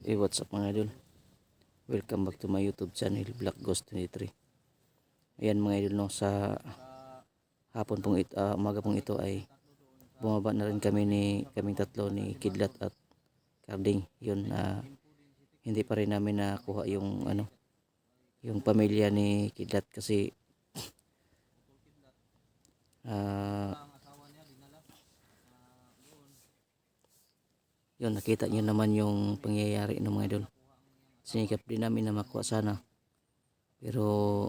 Hey, what's up mga idol? Welcome back to my YouTube channel, Black Ghost 23. Ayan mga idol, no, sa hapon pong ito, umaga pong ito ay bumaba na rin kami ni kaming tatlo ni Kidlat at Carding. Yun na hindi pa rin namin nakuha yung ano yung pamilya ni Kidlat kasi ah yun nakita niyo naman yung pangyayari ng mga idol. Sinikap din namin na makuha sana. Pero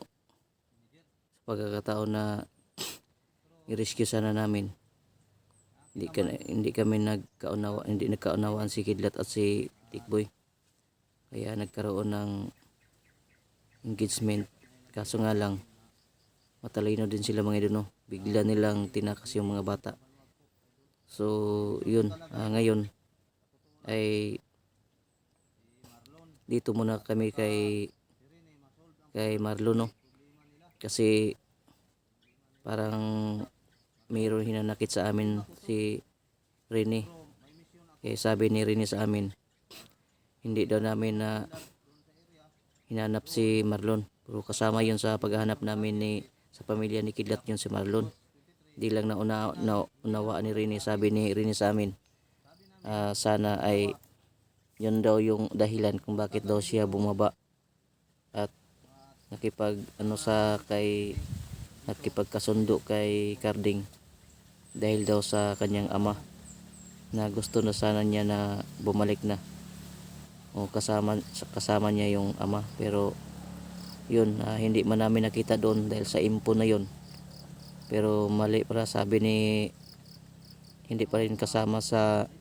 sa pagkakataon na i-rescue sana namin hindi, ka, hindi kami nagkaunawa hindi nagkaunawaan si Kidlat at si Tikboy. Kaya nagkaroon ng engagement. Kaso nga lang matalino din sila mga idol no? Bigla nilang tinakas yung mga bata. So yun ah, ngayon ay dito muna kami kay kay Marlon no? Kasi parang mayroon hinanakit sa amin si Rene. Eh sabi ni Rene sa amin hindi daw namin na hinanap si Marlon. Pero kasama yun sa paghahanap namin ni sa pamilya ni Kidlat yun si Marlon. Di lang na, una, na unawaan ni Rene sabi ni Rene sa amin ah, sana ay yun daw yung dahilan kung bakit daw siya bumaba at nakipag ano sa kay nakipagkasundo kay Carding dahil daw sa kanyang ama na gusto na sana niya na bumalik na. O kasama kasama niya yung ama. Pero yun ah, hindi man namin nakita doon dahil sa impo na yun. Pero mali para sabi ni hindi pa rin kasama sa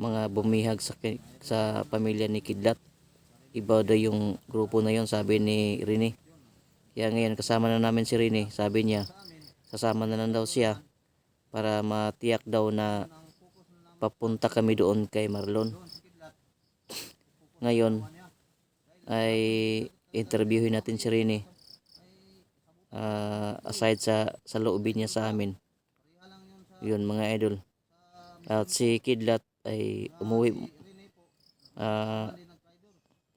mga bumihag sa, sa pamilya ni Kidlat. Iba daw yung grupo na yon sabi ni Rene. Kaya ngayon kasama na namin si Rene. Sabi niya, sasama na lang daw siya para matiyak daw na papunta kami doon kay Marlon. Ngayon ay interviewin natin si Rene. Ah, aside sa sa loobin niya sa amin. Yun mga idol. At si Kidlat ay umuwi ah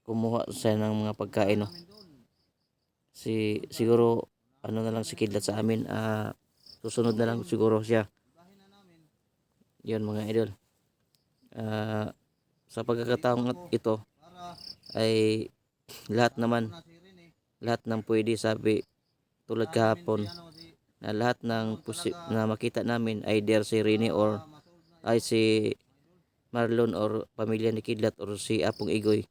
kumuha siya ng mga pagkain no. Si siguro ano na lang si Kidlat sa amin ah susunod na lang siguro siya. Yun mga idol. Ah sa pagkakataong ito ay lahat naman lahat ng pwede sabi tulad kahapon na lahat ng na makita namin either si Rini or ay si Marlon or pamilya ni Kidlat or si Apong Igoy.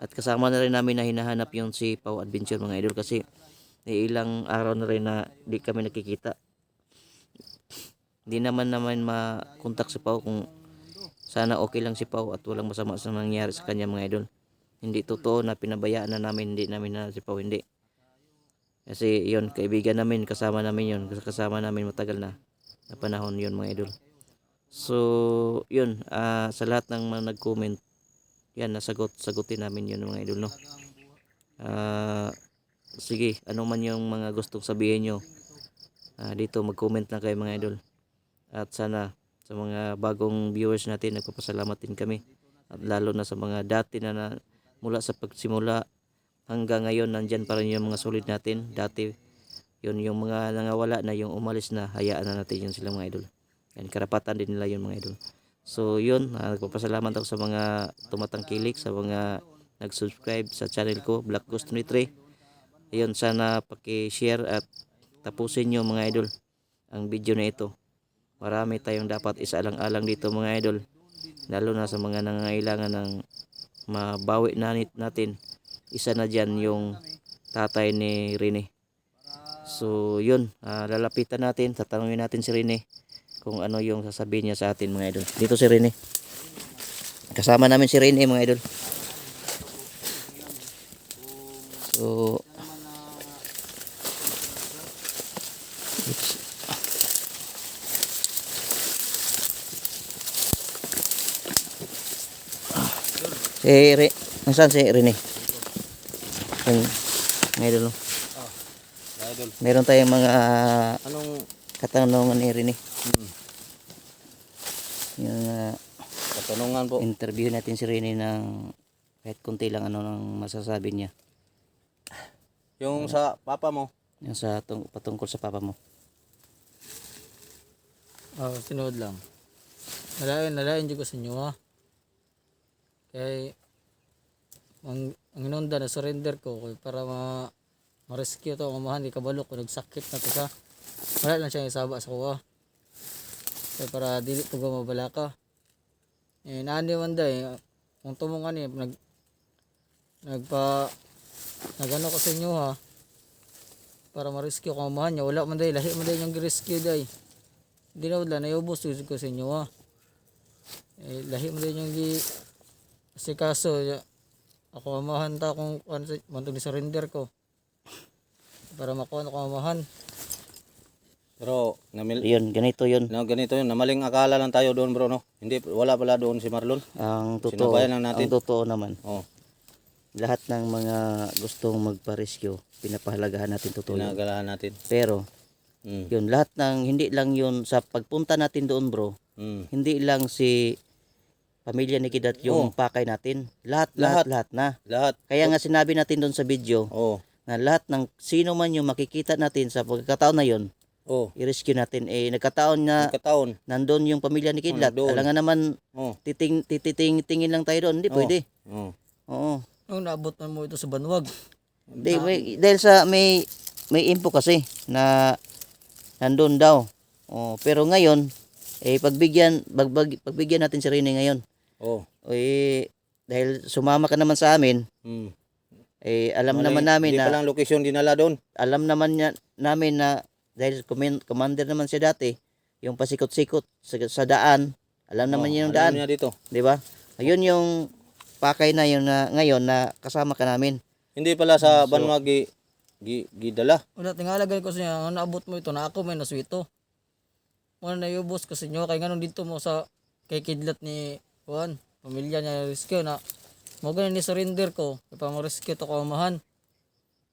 At kasama na rin namin na hinahanap yung si Pau Adventure mga idol kasi ilang araw na rin na di kami nakikita. Di naman naman makontak si Pau kung sana okay lang si Pau at walang masama sa nangyari sa kanya mga idol. Hindi totoo na pinabayaan na namin, hindi namin na si Pau, hindi. Kasi yon kaibigan namin, kasama namin yon kasama namin matagal na, na panahon yon mga idol. So, yun, ah, sa lahat ng mga nag-comment, yan, nasagot, sagutin namin yun mga idol, no? Ah, sige, ano man yung mga gustong sabihin nyo, ah, dito mag-comment na kayo mga idol. At sana, sa mga bagong viewers natin, nagpapasalamat din kami. At lalo na sa mga dati na, na mula sa pagsimula hanggang ngayon, nandyan pa rin yung mga solid natin. Dati, yun, yung mga nangawala na, yung umalis na, hayaan na natin yun sila mga idol. Yan, karapatan din nila yun mga idol. So yun, ah, nagpapasalamat ako sa mga tumatangkilik, sa mga nag-subscribe sa channel ko, Black Ghost 23. Ayun, sana paki-share at tapusin nyo mga idol ang video na ito. Marami tayong dapat isaalang-alang dito mga idol. Lalo na sa mga nangangailangan ng mabawi na natin. Isa na dyan yung tatay ni Rene. So yun, ah, lalapitan natin, tatanungin natin si Rene kung ano yung sasabihin niya sa atin mga idol. Dito si Rene. Kasama namin si Rene mga idol. So Si Re, nasaan si Rene? Mga idol. no? Idol. Meron tayong mga Anong katanungan ni Rene. Hmm, Yung ah, katanungan po. interview natin si Rene ng kahit konti lang ano nang masasabi niya Yung sa papa mo. yung sa tung, patungkol sa papa mo. Oh, tinood lang. Nalain, nalain dyan ko sa inyo ha. Kaya, ang, ang inunda na surrender ko kay para ma ma-rescue to ang amahan di kabalo ko nagsakit na to sa wala lang siya isaba sa kuha kaya para dili to mabala ka eh nani man day kung tumungan ni nag nagpa nagano ko sa inyo ha para ma-rescue ko ang amahan niya wala man day lahi man day yung rescue day hindi na wala naiubos ko sa inyo ha eh, lahi mo din yung gi kasi kaso ako amahan ta kung ano ni surrender ko para makuha ko amahan Pero namil Yun, ganito yun. na ganito yun, namaling akala lang tayo doon bro no. Hindi wala pala doon si Marlon. Ang totoo, lang natin. ang totoo naman, Oh, lahat ng mga gustong magpa-rescue, pinapahalagahan natin totoo pinagalahan natin. Pero, Mm. yun, lahat ng, hindi lang yun, sa pagpunta natin doon bro, Mm. hindi lang si pamilya ni Kidat yung Oh. pakay natin. Lahat, lahat, Lahat. lahat na. Lahat. Kaya nga sinabi natin doon sa video, Oh. na lahat ng sino man yung makikita natin sa pagkakataon na yun, Oh. i-rescue natin. Eh, nagkataon na Pagkataon. nandun yung pamilya ni Kidlat. Alam nga naman, Oh. titing, tititing, tingin lang tayo doon. Hindi Oh. pwede. Oh. Oo. nung naabot na mo ito sa banwag Di, may, dahil sa may may info kasi na nandun daw. Oh, pero ngayon, eh pagbigyan pagbag, pagbigyan natin si Rene ngayon. Oh. Eh dahil sumama ka naman sa amin, Mm. eh alam Mali, naman namin Hindi na pa lang location dinala doon. alam naman niya namin na dahil command, commander naman siya dati, yung pasikot-sikot sa, sa daan, alam naman Oh, niya yung alam daan, niya dito. di ba? Ayun yung pakay na yun na ngayon na kasama ka namin. Hindi pala sa So- Banwag gi, gi, gidala. wala tingalagay ko sa inyo ang naabot mo ito na ako may naswito mo na iubos ko sa inyo kay ganun dito mo sa kay kidlat ni Juan pamilya niya rescue na mo ganun ni surrender ko kay pa mo rescue to ko amahan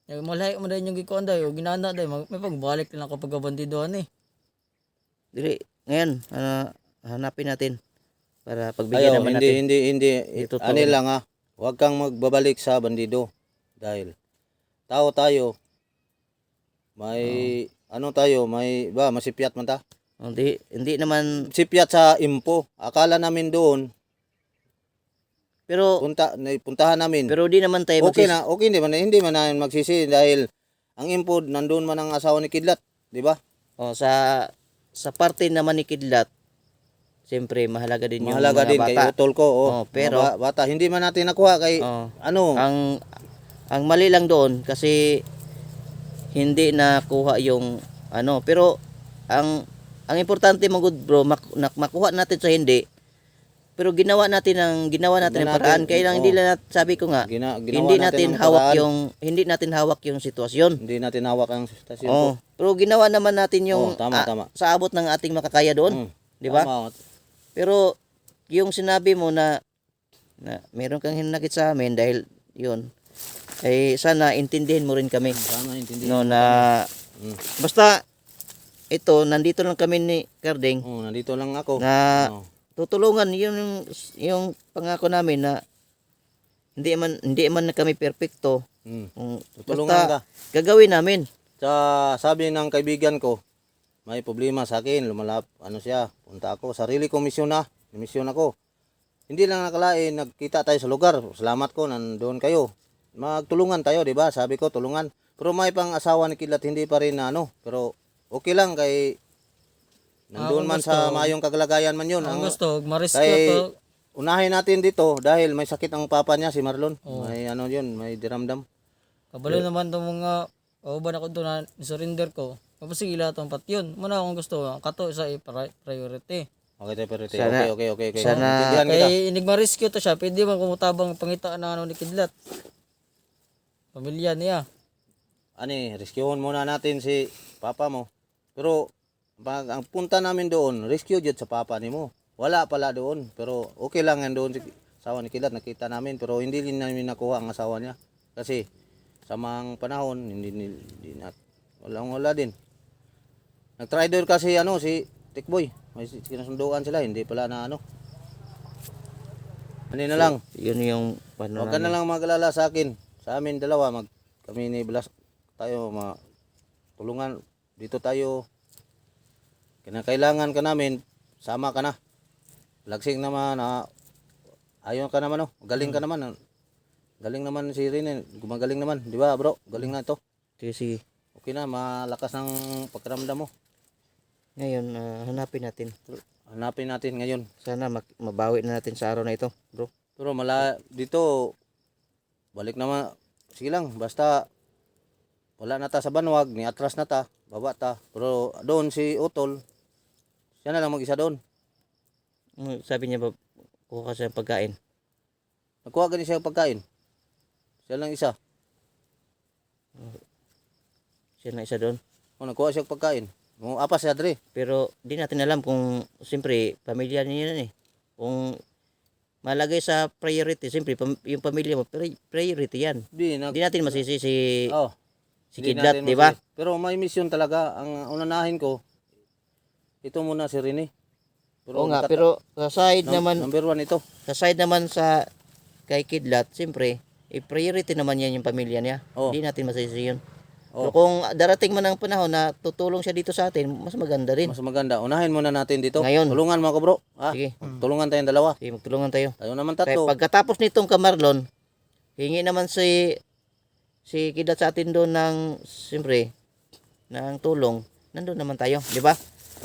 yung malay mo dahil yung gikuan dahil o ginana dahil mag- may pagbalik lang ako pagkabandidoan eh Dili, ngayon, ano, hanapin natin para pagbigyan Ayaw, naman hindi, natin. hindi, hindi. To. Ano lang ha. Huwag kang magbabalik sa bandido. Dahil tao tayo. May ano tayo, may ba masipyat man ta. Hindi, hindi naman, Sipyat sa impo. Akala namin doon, pero, punta puntahan namin. pero di naman tayo okay magsis- na, okay hindi man hindi man namin magsisi dahil ang impo nandoon man ang asawa ni Kidlat, di ba? Oh, sa, sa parte naman ni Kidlat, siyempre, mahalaga din Mahalaga yung din mga kay bata. utol ko. Oh, Oh, pero- Mga ba- bata hindi man natin nakuha kay Oh, ano? ang, ang mali lang doon, kasi, hindi nakuha yung, ano, pero, ang, ang importante mga good bro, mak, nak- makuha natin sa hindi, pero ginawa natin ang ginawa natin ang paraan natin, kaya lang oo. hindi lang sabi ko nga Gina, ginawa hindi natin, ang hawak paraan. yung hindi natin hawak yung sitwasyon. hindi natin hawak ang stasyon Oh, po. pero ginawa naman natin yung Oo, tama, ah, tama. sa abot ng ating makakaya doon, Mm, di ba? Pero yung sinabi mo na na meron kang hinanakit sa amin dahil yun ay sana intindihin mo rin kami Sana intindihin. no na Mm. basta ito nandito lang kami ni Karding Oh, nandito lang ako. na Oh. Tutulungan yun yung, yung pangako namin na hindi man hindi man na kami perpekto Mm. kung Tutulungan ka. gagawin namin Sa sabi ng kaibigan ko, may problema sa akin, lumalap, ano siya, punta ako, sarili ko misyon na, misyon ako. Hindi lang nakalain, nagkita tayo sa lugar, salamat ko, nandoon kayo. Magtulungan tayo, di ba? Sabi ko, tulungan. Pero may pang asawa ni Kilat, hindi pa rin na ano, pero okay lang kay nandoon Ah, man sa mayong kagalagayan man yun. ang gusto ma-rescue kay- to unahin natin dito dahil may sakit ang papa niya si Marlon. Oo. May ano yun, may diramdam. kabalo naman itong mga kauban ako ito na surrender ko tapos sige lahat ng patyon muna akong gusto ang kato sa priority Okay, tayo, pero tayo. Sana- okay, okay, okay, okay. sana- kita. Kay inig ma-rescue to siya, pwede man kumutabang pangita na ano ni Kidlat. Pamilya niya. ani, rescueon muna natin si papa mo. Pero pag ang punta namin doon, rescue jud sa papa nimo. Wala pala doon, pero okay lang yan doon si asawa ni Kilat, nakita namin pero hindi din namin nakuha ang asawa niya. Kasi sa mga panahon hindi hindi, hindi na wala wala din. Nag-try doon kasi ano si Tikboy, may sinusunduan sila, hindi pala na ano. Ano na lang. Yun yung paano Huwag ka na lang magalala sa akin. Sa amin dalawa, mag, kami ni Blas, tayo ma, tulungan. Dito tayo. Kinakailangan ka namin, sama ka na. Lagsing naman, ah, ayaw ka naman, oh. Galing ka naman. ah. Galing naman si Rene. Gumagaling naman. Di ba, bro? Galing na ito. Sige, sige. Okay na, malakas ng pagkaramdam mo. Ngayon, ah, hanapin natin. Hanapin natin ngayon. Sana mak- mabawi na natin sa araw na ito, bro. Pero mala dito balik naman sige lang basta wala na ta sa banwag ni atras na ta baba ta pero doon si Utol siya na lang mag-isa doon Mm, Sabi niya ba, kuha ka siya ng pagkain. nagkuha gani siya ng pagkain siya lang isa Siya na isa doon. o nagkuha siya ng pagkain mo apas siya dre Pero di natin alam kung, siyempre, pamilya niya yan eh. Kung malagay sa priority, siyempre, pam- yung pamilya mo, pri- priority yan. di nag Di natin masisi si, oh si di Kidlat, di ba? pero may mission talaga ang unanahin ko ito muna si Rene Oo nga, pero sa side num- naman, number one ito sa side naman sa kay Kidlat, siyempre, i-priority naman yan yung pamilya niya. Oh. Di natin masisi yun. Oh. So kung darating man ang panahon na tutulong siya dito sa atin, mas maganda rin. mas maganda unahin muna natin dito Ngayon. tulungan ako bro ha? Sige, tulungan tayong dalawa sige magtulungan tayo. tayo naman Kaya tatlo pagkatapos nitong kamarlon, hingi naman si si Kidat sa atin doon ng siyempre ng tulong. Nandun naman tayo, di ba?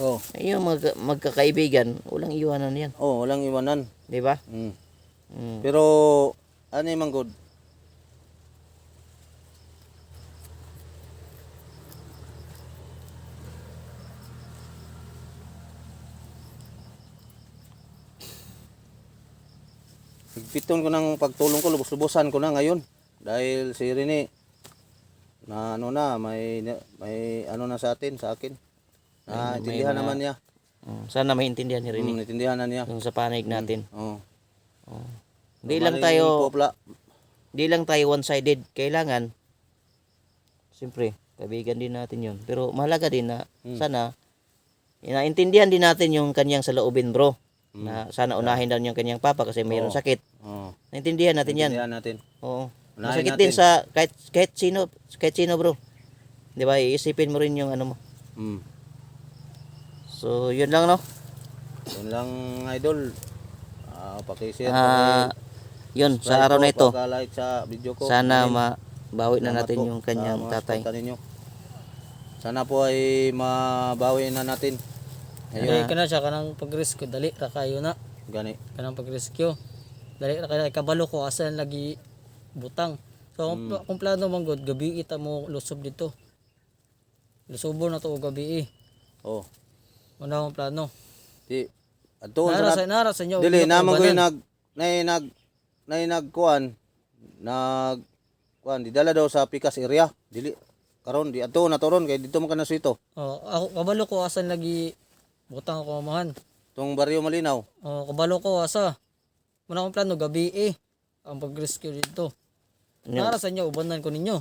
Oh Yung mag, magkakaibigan, walang iwanan yan, Oh, walang iwanan. di ba? Mm. Mm. Pero ano yung good? Higpiton ko ng pagtulong ko, lubos-lubosan ko na ngayon. Dahil si Rene, na ano na, may, may ano na sa atin, sa akin. May intindihan naman niya. Mm, Sana maintindihan ni Rini Mm, intindihan na niya. yung sa panig natin. Oh. Di lang Maling tayo popla. di lang tayo one-sided. Kailangan, siyempre, kaibigan din natin yun. Pero mahalaga din na Hmm. sana, inaintindihan din natin yung kanyang saloobin bro. Hmm. Na sana unahin daw yung kanyang papa kasi mayroong Oo. sakit. Oh. Naintindihan natin yan. Intindihan natin. Oo. Unahin Masakit natin. din sa kahit, kahit sino, kahit sino bro. Di ba? Iisipin mo rin yung ano mo. Mm. So, yun lang no. Yun lang idol. Ah, paki-share, Ah, yun, sa araw na ito, like sa video ko. sana Amin. mabawi na natin po yung kanyang tatay. ninyo. Sana po ay mabawi na natin. Dali ka na siya kanang pag-rescue. Dali ra kayo na. Gani. Kanang pag-rescue. Dali ra kayo. Kabalo ko asan lagi butang. So kung, pla- kung plano man good, gabi ita mo lusob dito. Lusobo na to o gabi eh. Oh. Una akong plano. Di adto Nara sa nara sa inyo. Dili naman ko nag nay nag nay nagkuan nag kuan di dala daw sa Pikas area. Dili karon di adto na toron kay dito man kana suito. Oh, ako kabalo ko asan lagi butang ako mahan. Tong baryo Malinaw. Oh, kabalo ko asa. Una akong plano gabi eh. Ang pag-rescue dito. Nara sa inyo ubanan ko ninyo.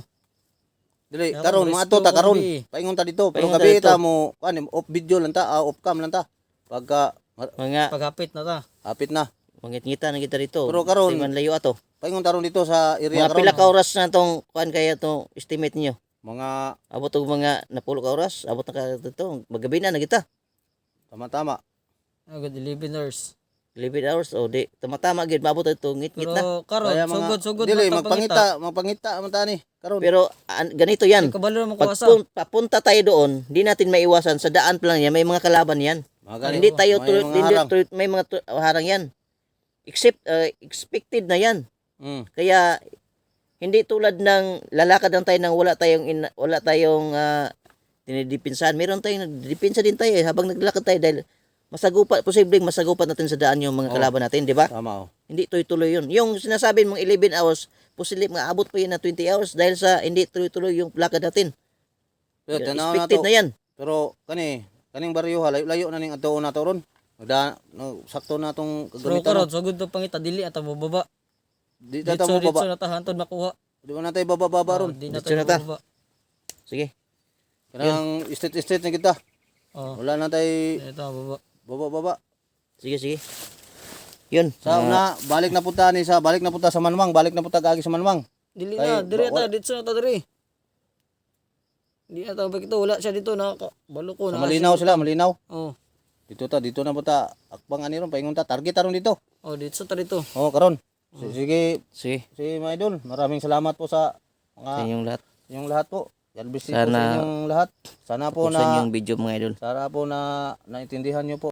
Dili karon mga ato ta karon. Paingon ta dito pero Paingon ta gabi dito. ta mo kuan off video lang ta, ah, off cam lang ta. Pagka ma- Mga, Paghapit na ta. hapit na. mangit-ngita na kita dito. Pero karon- Di man layo ato. Paingon ta ron dito sa area Mga karon. pila ka oras na tong kuan kaya to estimate niyo. Mga Abot og mga napulo ka oras, abot na ka dito. Magabi na na kita. tama-tama. Agad 11 hours. 11 hours o di tama-tama gid maabot ito ngit-ngit na. Pero karon Kaya mga sugod sugod Dili man magpangita, magpangita man ta ni karon. Pero an, ganito yan. Kabalo naman ko Pag asa. pun- papunta tayo doon, di natin maiwasan sa daan pa lang yan, may mga kalaban yan. Mga gani. hindi tayo may mga hindi tu- may mga tu- harang yan. Except uh, expected na yan. Mm. Kaya hindi tulad ng lalakad lang tayo nang wala tayong in, wala tayong uh, dinidipinsahan. Meron tayong dipinsa din tayo eh, habang naglalakad tayo dahil masagupat, posibleng masagupat natin sa daan yung mga kalaban natin, di ba? Tama oh. Hindi tuloy-tuloy yun. Yung sinasabi mong 11 hours, posibleng maabot pa yun na 20 hours dahil sa hindi tuloy-tuloy yung lakad natin. Pero Yan, tanaw na expected to. na yan. Pero kani kaning baryo ha layo na ning adto na to ron. Da no, sakto na tong Pero kagamitan. karon no. sugod to pangita dili ata baba. Di ta mo baba. na ta hantod makuha. Di ba natay baba baba ron. Oh, di na na tayo baba. Sige. Kanang state state na kita. Oh, Wala na tay di na ta baba. Baba baba. Sige, sige. Yun. Sa mga- una, balik na punta ni sa balik na punta sa Manwang, balik na punta gagi sa Manwang. Dili na, dire ta, dito na ta dire. Di na ta ito, wala siya dito na balo ko Sa na. malinaw sila, malinaw. Oh. Dito ta, dito na punta. Akbang ani ron, paingon ta, target aron dito. Oh, dito sa ta dito. Oh, karon. S- Sige, Sige, si mga idol, maraming salamat po sa sa mga inyong lahat. inyong lahat po. God bless you po Sana- sa inyong lahat. Sana po sa na inyong video mga idol. sana po na naintindihan niyo po